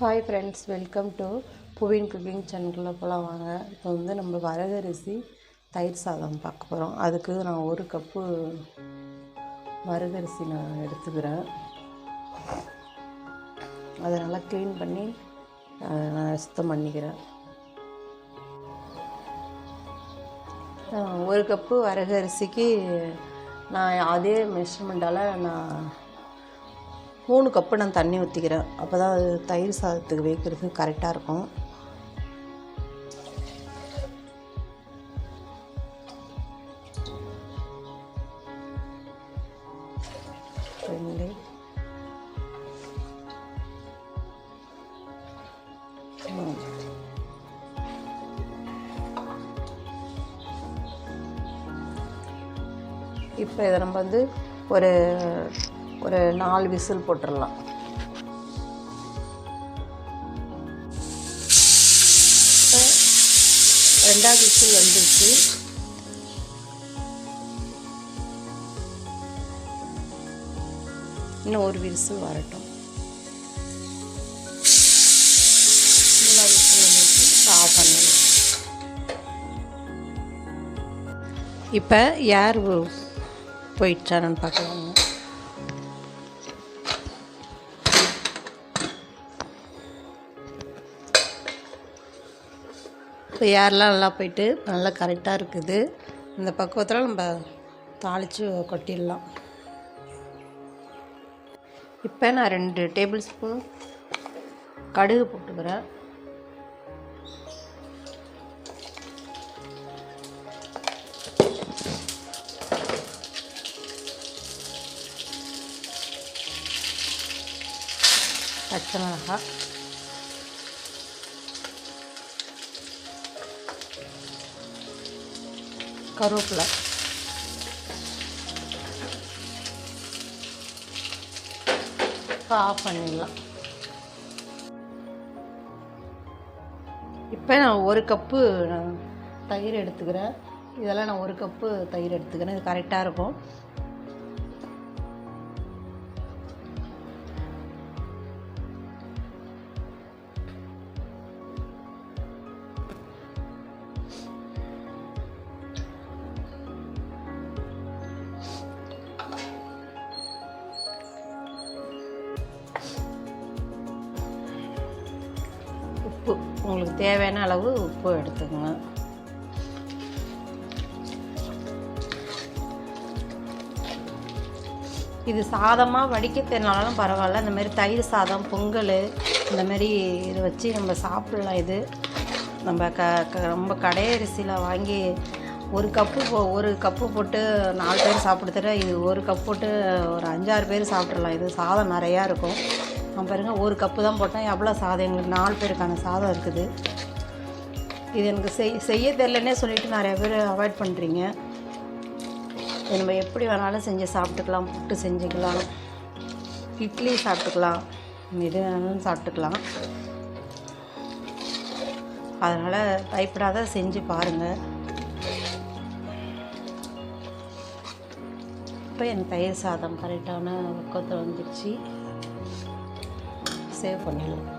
Hi friends welcome to புவின் cooking சேனலுக்குள்ளே போகலாம் வாங்க. இப்போ வந்து நம்ம வரகரிசி தயிர் சாதம் பார்க்க போகிறோம் அதுக்கு நான் ஒரு கப்பு வரகரிசி நான் எடுத்துக்கிறேன். அதை நல்லா க்ளீன் பண்ணி நான் சுத்தம் பண்ணிக்கிறேன். ஒரு கப்பு வரகரிசிக்கு நான் அதே மெஷர்மெண்ட்டால் நான் மூணு கப்பு நான் தண்ணி ஊற்றிக்கிறேன் அப்போ தான் அது தயிர் சாதத்துக்கு வைக்கிறது கரெக்டாக இருக்கும். ரெண்டு. இப்போ இதை நம்ம வந்து ஒரு ஒரு நாலு விசில் போட்டுடலாம் இப்போ ரெண்டாவது விசில் வந்துருச்சு. இன்னும் ஒரு விசில் வரட்டும். மூணாவது விசில் வந்துருச்சு. இப்போ ஆஃப் பண்ணிடலாம் இப்போ ஏர் போயிடுச்சானு பார்க்கலாங்க இப்போ ஏர்லாம் நல்லா போயிட்டு நல்லா கரெக்டாக இருக்குது. இந்த பக்குவத்தில் நம்ம தாளித்து கொட்டிடலாம். இப்போ நான் ரெண்டு டேபிள் ஸ்பூன் கடுகு போட்டுக்கிறேன். பச்சை மிளகாய். கருவேப்பிலை. இப்போ ஆஃப் பண்ணிடலாம். இப்போ நான் ஒரு கப்பு நான் தயிர் எடுத்துக்கிறேன். இதெல்லாம் நான் ஒரு கப்பு தயிர் எடுத்துக்கிறேன். இது கரெக்டாக இருக்கும். உப்பு. உங்களுக்கு தேவையான அளவு உப்பு எடுத்துக்கோங்க. இது சாதமாக வடிக்க தெரினாலும் பரவாயில்ல. இந்த மாதிரி தயிர் சாதம் பொங்கல் இந்த மாதிரி இதை வச்சு நம்ம சாப்பிடலாம் இது. நம்ம க க ரொம்ப கடையரிசியில் வாங்கி ஒரு கப்பு போ ஒரு கப்பு போட்டு நாலு பேர் சாப்பிடுத்துட்டு இது ஒரு கப் போட்டு ஒரு அஞ்சாறு பேர் சாப்பிட்றலாம் இது சாதம் நிறையா இருக்கும். பாருங்கள் ஒரு கப்பு தான் போட்டேன் எவ்வளோ சாதம்? எங்களுக்கு நாலு பேருக்கான சாதம் இருக்குது. இது எனக்கு செய் செய்ய தெரிலன்னே சொல்லிவிட்டு நிறைய பேர் அவாய்ட் பண்ணுறீங்க இது நம்ம எப்படி வேணாலும் செஞ்சு சாப்பிட்டுக்கலாம். புட்டு செஞ்சுக்கலாம். இட்லி சாப்பிட்டுக்கலாம். எது வேணாலும் சாப்பிட்டுக்கலாம். அதனால் பயப்படாத செஞ்சு பாருங்கள் இப்போ என் தயிர் சாதம் கரெக்டான பக்கத்தில் வந்துடுச்சு சேவ் பண்ணிடலாம்